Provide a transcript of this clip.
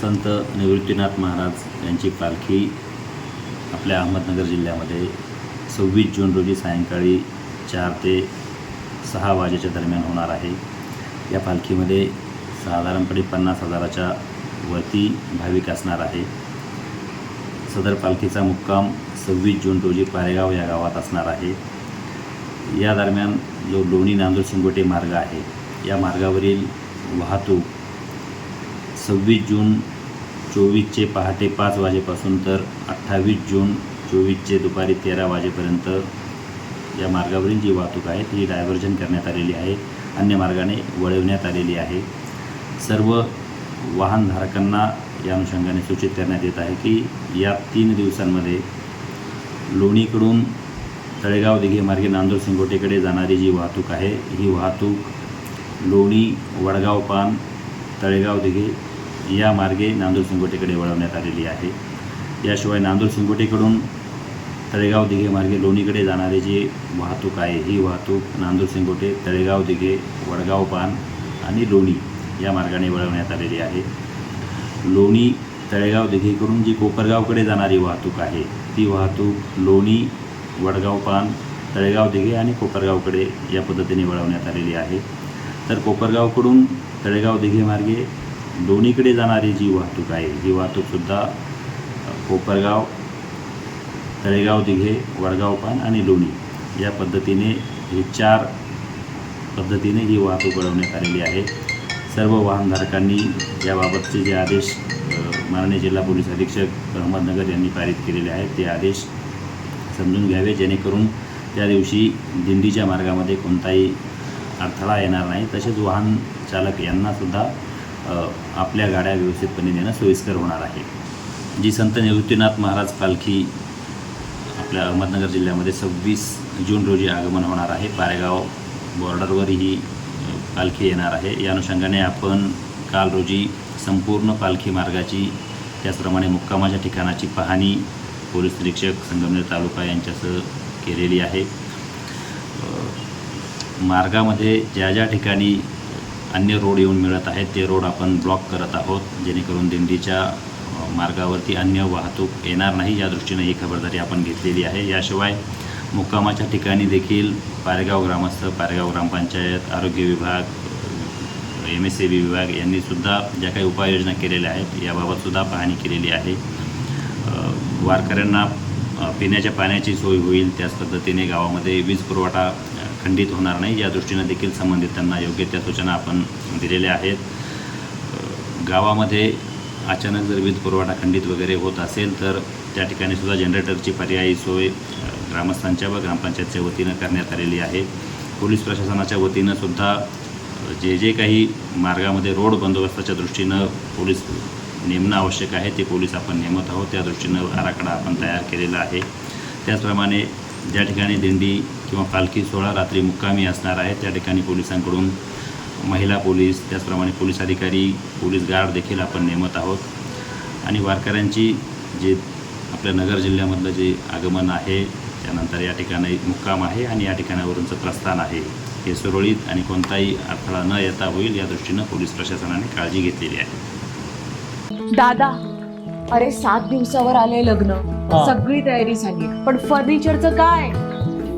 संत निवृत्तीनाथ महाराज यांची पालखी आपल्या अहमदनगर जिल्ह्यामध्ये सव्वीस जून रोजी सायंकाळी चार ते सहा वाजेच्या दरम्यान होणार आहे. या पालखीमध्ये साधारणपणे पन्नास हजाराच्या वरती भाविक असणार आहे. सदर पालखीचा मुक्काम सव्वीस जून रोजी पारेगाव या गावात असणार आहे. या दरम्यान जो लोणी नांदूर शिंगोटे मार्ग आहे या मार्गावरील वाहतूक सव्वीस जून चोवीसचे पहाटे पाच वाजेपासून तर अठ्ठावीस जून चोवीसचे दुपारी तेरा वाजेपर्यंत या मार्गावरील जी वाहतूक आहे ती डायव्हर्जन करण्यात आलेली आहे. अन्य मार्गाने वळवण्यात आलेली आहे. सर्व वाहनधारकांना या अनुषंगाने सूचित करण्यात येत आहे की या तीन दिवसांमध्ये लोणीकडून तळेगाव दिघे मार्गे नांदूर सिंगोटेकडे जाणारी जी वाहतूक आहे ही वाहतूक लोणी वडगाव पान तळेगाव दिघे या मार्गे नांदूर सिंगोटेकडे वळवण्यात आलेली आहे. याशिवाय नांदूर सिंगोटेकडून तळेगाव दिघे मार्गे लोणीकडे जाणारी जी वाहतूक आहे ही वाहतूक नांदूर सिंगोटे तळेगाव दिघे वडगाव पान आणि लोणी या मार्गाने वळवण्यात आलेली आहे. लोणी तळेगाव दिघेकडून जी कोपरगावकडे जाणारी वाहतूक आहे ती वाहतूक लोणी वडगाव पान तळेगाव दिघे आणि कोपरगावकडे या पद्धतीने वळवण्यात आलेली आहे. तर कोपरगावकडून तळेगाव दिघे मार्गे दोन्हीकडे जाणारी जी वाहतूक आहे ही वाहतूकसुद्धा कोपरगाव तळेगाव दिघे वडगाव पान आणि लोणी या पद्धतीने हे चार पद्धतीने ही वाहतूक वळवण्यात आलेली आहे. सर्व वाहनधारकांनी याबाबतचे जे आदेश माननीय जिल्हा पोलीस अधीक्षक अहमदनगर यांनी पारित केलेले आहेत ते आदेश समजून घ्यावे जेणेकरून त्या दिवशी दिंडीच्या मार्गामध्ये कोणताही अडथळा येणार नाही. तसेच वाहन चालक यांनासुद्धा आपल्या गाड्या व्यवस्थितपणे नेणं सोयीस्कर होणार आहे. जी संत निवृत्तीनाथ महाराज पालखी आपल्या अहमदनगर जिल्ह्यामध्ये सव्वीस जून रोजी आगमन होणार आहे. पारेगाव बॉर्डरवर ही पालखी येणार आहे. या अनुषंगाने आपण काल रोजी संपूर्ण पालखी मार्गाची त्याचप्रमाणे मुक्कामाच्या ठिकाणाची पाहणी पोलीस निरीक्षक संगमनेर तालुका यांच्यासह केलेली आहे. मार्गामध्ये ज्या ज्या ठिकाणी अन्य रोड येऊन मिळत आहेत. ते रोड आपण ब्लॉक करत आहोत. जेणेकरून दिंडीच्या मार्गावरती अन्य वाहतूक येणार नाही या दृष्टीने ही खबरदारी आपण घेतलेली आहे. याशिवाय मुक्कामाच्या ठिकाणी देखील पारेगाव ग्रामस्थ पारेगाव ग्रामपंचायत आरोग्य विभाग एम एस सी बी विभाग यांनीसुद्धा ज्या काही उपाययोजना केलेल्या आहेत याबाबतसुद्धा पाहणी केलेली आहे. वारकऱ्यांना पिण्याच्या पाण्याची सोय होईल. त्याच पद्धतीने गावामध्ये वीज पुरवठा खंडित होणार नाही. या दृष्टीनं देखील संबंधितांना योग्य त्या सूचना आपण दिलेल्या आहेत. गावामध्ये अचानक जर वीज पुरवठा खंडित वगैरे होत असेल तर त्या ठिकाणी सुद्धा जनरेटरची पर्यायी सोय ग्रामस्थांच्या व ग्रामपंचायतच्या वतीनं करण्यात आलेली आहे. पोलीस प्रशासनाच्या वतीनं सुद्धा जे जे काही मार्गामध्ये रोड बंदोबस्ताच्या दृष्टीनं पोलीस नेमणं आवश्यक आहे ते पोलीस आपण नेमत आहोत. त्या दृष्टीनं आराखडा आपण तयार केलेला आहे. त्याचप्रमाणे ज्या ठिकाणी दिंडी किंवा पालखी सोहळा रात्री मुक्कामी असणार आहे. त्या ठिकाणी पोलिसांकडून महिला पोलीस त्याचप्रमाणे पोलीस अधिकारी पोलीस गार्ड देखील आपण नेमत आहोत. आणि वारकऱ्यांची जे आपल्या नगर जिल्ह्यामधलं जे आगमन आहे त्यानंतर या ठिकाणी मुक्काम आहे आणि या ठिकाणावरूनचं प्रस्थान आहे. हे सुरळीत आणि कोणताही अडथळा न येता होईल या दृष्टीनं पोलीस प्रशासनाने काळजी घेतलेली आहे. दादा अरे सात दिवसावर आले लग्न. हा. सगळी तयारी झाली. पण फर्निचरचं काय?